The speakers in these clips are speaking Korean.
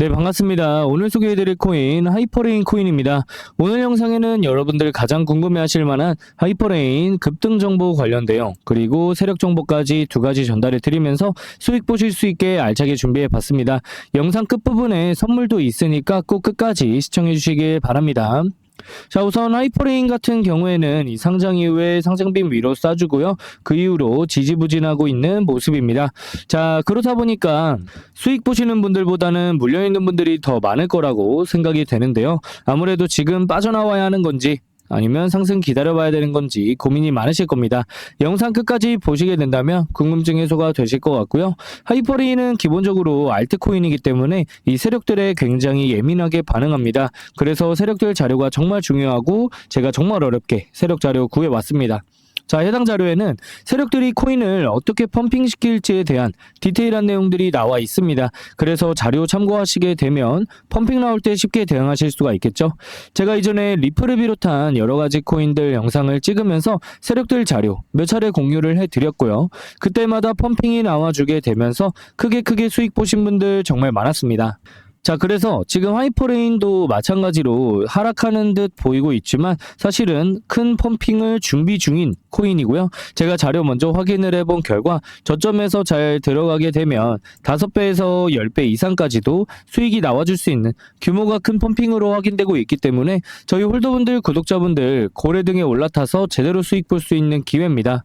네, 반갑습니다. 오늘 소개해드릴 코인 하이퍼레인 코인입니다. 오늘 영상에는 여러분들 가장 궁금해하실 만한 하이퍼레인 급등 정보 관련돼요. 그리고 세력 정보까지 두 가지 전달해 드리면서 수익 보실 수 있게 알차게 준비해 봤습니다. 영상 끝부분에 선물도 있으니까 꼭 끝까지 시청해 주시길 바랍니다. 자, 우선 하이퍼레인 같은 경우에는 이 상장 이후에 상장빔 위로 쏴주고요. 그 이후로 지지부진하고 있는 모습입니다. 자, 그렇다 보니까 수익 보시는 분들보다는 물려있는 분들이 더 많을 거라고 생각이 되는데요. 아무래도 지금 빠져나와야 하는 건지 아니면 상승 기다려봐야 되는 건지 고민이 많으실 겁니다. 영상 끝까지 보시게 된다면 궁금증 해소가 되실 것 같고요. 하이퍼레인은 기본적으로 알트코인이기 때문에 이 세력들에 굉장히 예민하게 반응합니다. 그래서 세력들 자료가 정말 중요하고 제가 정말 어렵게 세력 자료 구해왔습니다. 자, 해당 자료에는 세력들이 코인을 어떻게 펌핑시킬지에 대한 디테일한 내용들이 나와 있습니다. 그래서 자료 참고하시게 되면 펌핑 나올 때 쉽게 대응하실 수가 있겠죠. 제가 이전에 리플을 비롯한 여러 가지 코인들 영상을 찍으면서 세력들 자료 몇 차례 공유를 해드렸고요. 그때마다 펌핑이 나와주게 되면서 크게 크게 수익 보신 분들 정말 많았습니다. 자, 그래서 지금 하이퍼레인도 마찬가지로 하락하는 듯 보이고 있지만 사실은 큰 펌핑을 준비 중인 코인이고요. 제가 자료 먼저 확인을 해본 결과 저점에서 잘 들어가게 되면 5배에서 10배 이상까지도 수익이 나와줄 수 있는 규모가 큰 펌핑으로 확인되고 있기 때문에 저희 홀더분들, 구독자분들 고래 등에 올라타서 제대로 수익 볼 수 있는 기회입니다.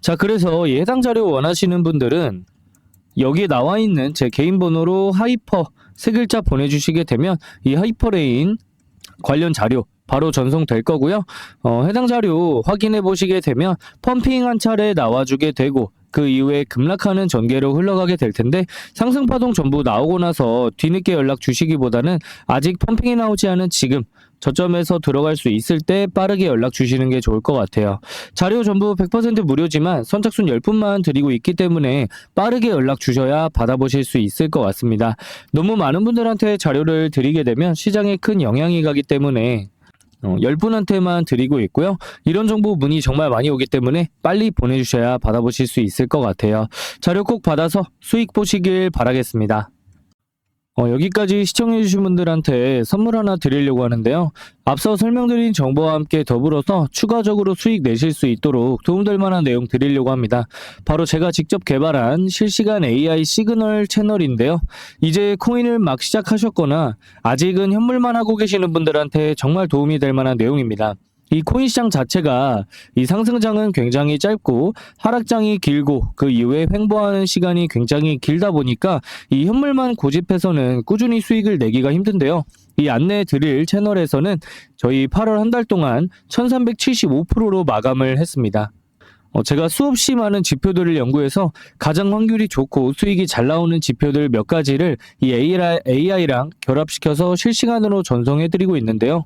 자, 그래서 이 해당 자료 원하시는 분들은 여기에 나와 있는 제 개인 번호로 하이퍼 세 글자 보내주시게 되면 이 하이퍼레인 관련 자료 바로 전송될 거고요. 어, 해당 자료 확인해 보시게 되면 펌핑 한 차례 나와주게 되고 그 이후에 급락하는 전개로 흘러가게 될 텐데 상승 파동 전부 나오고 나서 뒤늦게 연락 주시기보다는 아직 펌핑이 나오지 않은 지금 저점에서 들어갈 수 있을 때 빠르게 연락 주시는 게 좋을 것 같아요. 자료 전부 100% 무료지만 선착순 10분만 드리고 있기 때문에 빠르게 연락 주셔야 받아보실 수 있을 것 같습니다. 너무 많은 분들한테 자료를 드리게 되면 시장에 큰 영향이 가기 때문에 어, 10분한테만 드리고 있고요. 이런 정보 문의 정말 많이 오기 때문에 빨리 보내주셔야 받아보실 수 있을 것 같아요. 자료 꼭 받아서 수익 보시길 바라겠습니다. 어, 여기까지 시청해주신 분들한테 선물 하나 드리려고 하는데요. 앞서 설명드린 정보와 함께 더불어서 추가적으로 수익 내실 수 있도록 도움될 만한 내용 드리려고 합니다. 바로 제가 직접 개발한 실시간 AI 시그널 채널인데요. 이제 코인을 막 시작하셨거나 아직은 현물만 하고 계시는 분들한테 정말 도움이 될 만한 내용입니다. 이 코인 시장 자체가 이 상승장은 굉장히 짧고 하락장이 길고 그 이후에 횡보하는 시간이 굉장히 길다 보니까 이 현물만 고집해서는 꾸준히 수익을 내기가 힘든데요. 이 안내 드릴 채널에서는 저희 8월 한 달 동안 1375%로 마감을 했습니다. 어, 제가 수없이 많은 지표들을 연구해서 가장 확률이 좋고 수익이 잘 나오는 지표들 몇 가지를 이 AI랑 결합시켜서 실시간으로 전송해드리고 있는데요.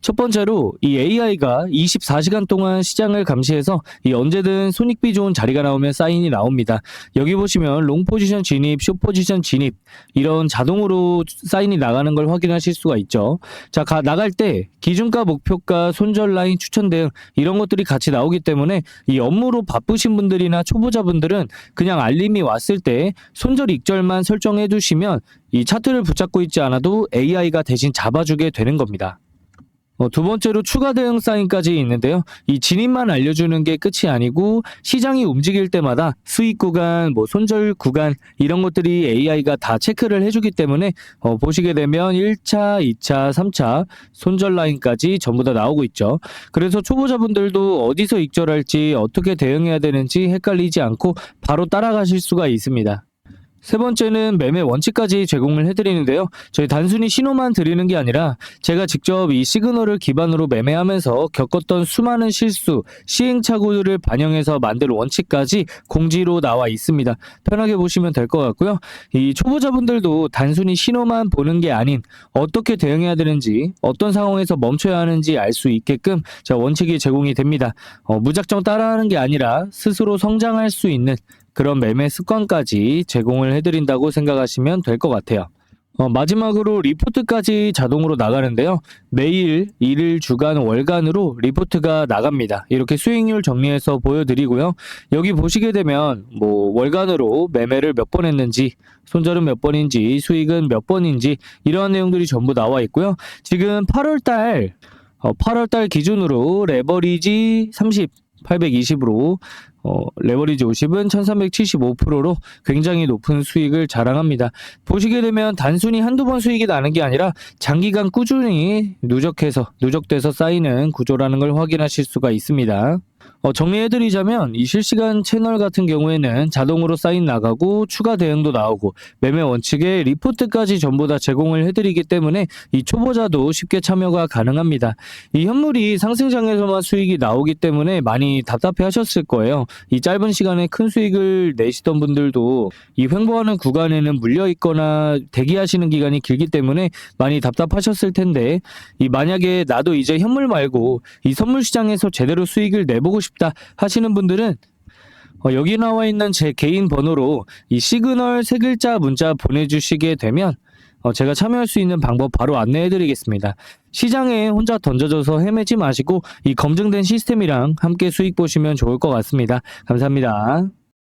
첫 번째로 이 AI가 24시간 동안 시장을 감시해서 이 언제든 손익비 좋은 자리가 나오면 사인이 나옵니다. 여기 보시면 롱 포지션 진입, 숏 포지션 진입 이런 자동으로 사인이 나가는 걸 확인하실 수가 있죠. 자, 가, 나갈 때 기준가, 목표가, 손절 라인, 추천 대응 이런 것들이 같이 나오기 때문에 이 업무로 바쁘신 분들이나 초보자분들은 그냥 알림이 왔을 때 손절 익절만 설정해 두시면 이 차트를 붙잡고 있지 않아도 AI가 대신 잡아주게 되는 겁니다. 어, 두 번째로 추가 대응 사인까지 있는데요. 이 진입만 알려주는 게 끝이 아니고 시장이 움직일 때마다 수익 구간, 뭐 손절 구간 이런 것들이 AI가 다 체크를 해주기 때문에 어, 보시게 되면 1차, 2차, 3차 손절 라인까지 전부 다 나오고 있죠. 그래서 초보자분들도 어디서 익절할지 어떻게 대응해야 되는지 헷갈리지 않고 바로 따라가실 수가 있습니다. 세 번째는 매매 원칙까지 제공을 해드리는데요. 저희 단순히 신호만 드리는 게 아니라 제가 직접 이 시그널을 기반으로 매매하면서 겪었던 수많은 실수, 시행착오들을 반영해서 만들 원칙까지 공지로 나와 있습니다. 편하게 보시면 될 것 같고요. 이 초보자분들도 단순히 신호만 보는 게 아닌 어떻게 대응해야 되는지, 어떤 상황에서 멈춰야 하는지 알 수 있게끔 자 원칙이 제공이 됩니다. 어, 무작정 따라하는 게 아니라 스스로 성장할 수 있는 그런 매매 습관까지 제공을 해드린다고 생각하시면 될 것 같아요. 어, 마지막으로 리포트까지 자동으로 나가는데요. 매일, 일일, 주간, 월간으로 리포트가 나갑니다. 이렇게 수익률 정리해서 보여드리고요. 여기 보시게 되면 뭐 월간으로 매매를 몇 번 했는지, 손절은 몇 번인지, 수익은 몇 번인지 이러한 내용들이 전부 나와 있고요. 지금 8월달 8월달 기준으로 레버리지 30, 820으로 어, 레버리지 50은 1375%로 굉장히 높은 수익을 자랑합니다. 보시게 되면 단순히 한두 번 수익이 나는 게 아니라 장기간 꾸준히 누적해서 누적돼서 쌓이는 구조라는 걸 확인하실 수가 있습니다. 어, 정리해드리자면 이 실시간 채널 같은 경우에는 자동으로 사인 나가고 추가 대응도 나오고 매매 원칙에 리포트까지 전부 다 제공을 해드리기 때문에 이 초보자도 쉽게 참여가 가능합니다. 이 현물이 상승장에서만 수익이 나오기 때문에 많이 답답해 하셨을 거예요. 이 짧은 시간에 큰 수익을 내시던 분들도 이 횡보하는 구간에는 물려 있거나 대기하시는 기간이 길기 때문에 많이 답답하셨을 텐데 이 만약에 나도 이제 현물 말고 이 선물 시장에서 제대로 수익을 내 보고 싶다 하시는 분들은 어, 여기 나와 있는 제 개인 번호로 이 시그널 세 글자 문자 보내주시게 되면 어, 제가 참여할 수 있는 방법 바로 안내해 드리겠습니다. 시장에 혼자 던져져서 헤매지 마시고 이 검증된 시스템이랑 함께 수익 보시면 좋을 것 같습니다. 감사합니다.